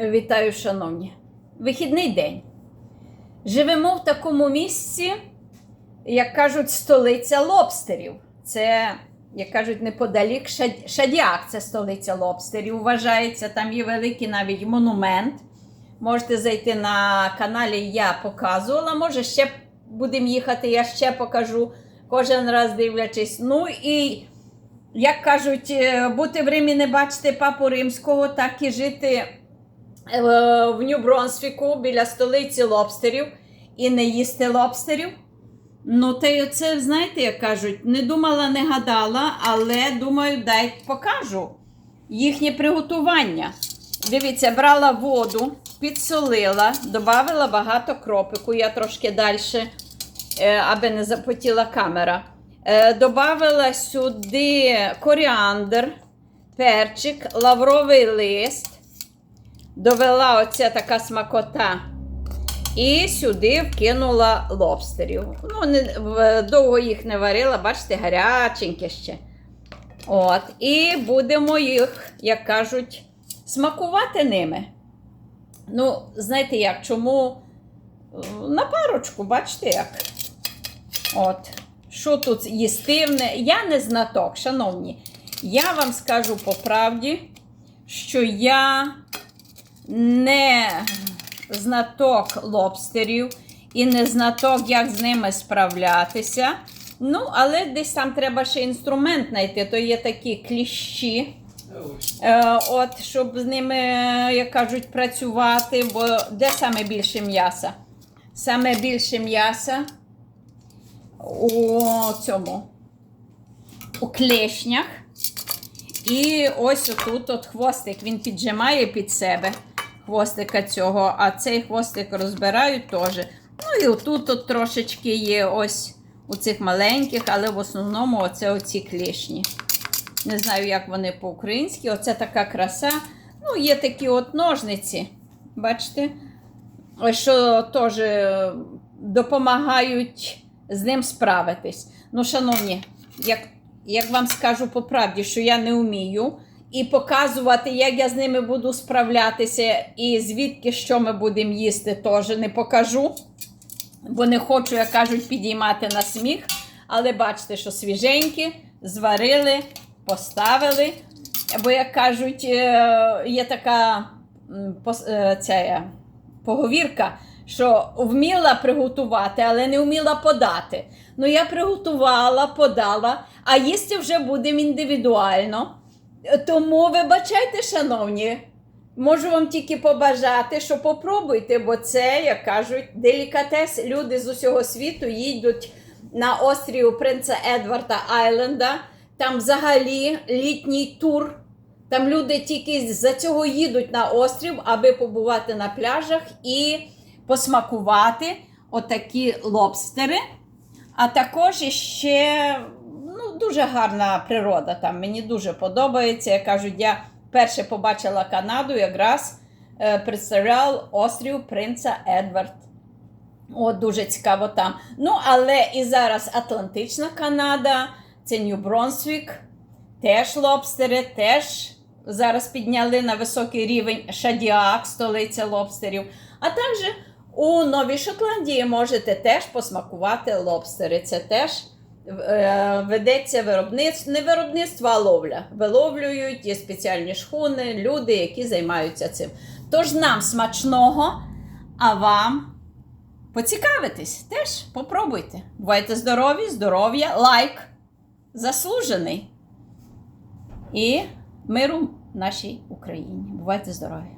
Вітаю, шановні. Вихідний день. Живемо в такому місці, як кажуть, столиця лобстерів. Це, як кажуть, неподалік Шад- Шадяк, це столиця лобстерів. Вважається, там є великий навіть монумент. Можете зайти на каналі, я показувала. Може, ще будемо їхати, я ще покажу. Кожен раз дивлячись. Ну і як кажуть, е, бути в Римі не бачити папу римського, так і жити в Нью-Бронсвіку біля столиці лобстерів і не їсти лобстерів. Ну, й це, знаєте, як кажуть, не думала, не гадала, але думаю, дай покажу їхнє приготування. Дивіться, брала воду, підсолила, додавала багато кропику, я трошки далі, е, аби не запотіла камера. Е, Добавила сюди коріандр, перчик, лавровий лист. Довела оця така смакота. І сюди вкинула лобстерів. Ну, не, довго їх не варила, бачите, гаряченьке ще. От. І будемо їх, як кажуть, смакувати ними. Ну, знаєте як, чому на парочку, бачите як? От. Що тут їстивне? Я не знаток, шановні. Я вам скажу по правді, що я не знаток лобстерів і не знаток, як з ними справлятися. Ну, але десь там треба ще інструмент знайти. То є такі кліщі. Е, от, щоб з ними, як кажуть, працювати, бо де саме більше м'яса? Саме більше м'яса у цьому у клешнях. І ось отут от хвостик він піджимає під себе хвостика цього, а цей хвостик розбирають теж. Ну і отут от трошечки є ось у цих маленьких, але в основному оце оці клешні. Не знаю, як вони по-українськи. Оце така краса. Ну, є такі от ножниці. Бачите? Що теж е, допомагають з ним справитись. Ну, шановні, як, як вам скажу по правді, що я не вмію. І показувати, як я з ними буду справлятися, і звідки що ми будемо їсти, теж не покажу. Бо не хочу, як кажуть, підіймати на сміх. Але бачите, що свіженькі, зварили, поставили. Бо, як кажуть, е, є така е, ця, поговірка, що вміла приготувати, але не вміла подати. Ну, я приготувала, подала, а їсти вже будемо індивідуально. Тому вибачайте, шановні, можу вам тільки побажати, що попробуйте, бо це, як кажуть, делікатес. Люди з усього світу їдуть на острів Принца Едварда Айленда. Там взагалі літній тур. Там люди тільки за цього їдуть на острів, аби побувати на пляжах і посмакувати отакі лобстери. А також ще дуже гарна природа там. Мені дуже подобається. Як кажуть, я перше побачила Канаду, якраз е, представляв острів Принца Едвард. О, дуже цікаво там. Ну, але і зараз Атлантична Канада, це Нью-Бронсвік, теж лобстери, теж зараз підняли на високий рівень Шадіак, столиця лобстерів. А також у Новій Шотландії можете теж посмакувати лобстери. Це теж ведеться виробництво, не виробництво, а ловля. Виловлюють, є спеціальні шхуни, люди, які займаються цим. Тож нам смачного, а вам поцікавитись теж попробуйте. Бувайте здорові, здоров'я, лайк заслужений. І миру нашій Україні. Бувайте здорові!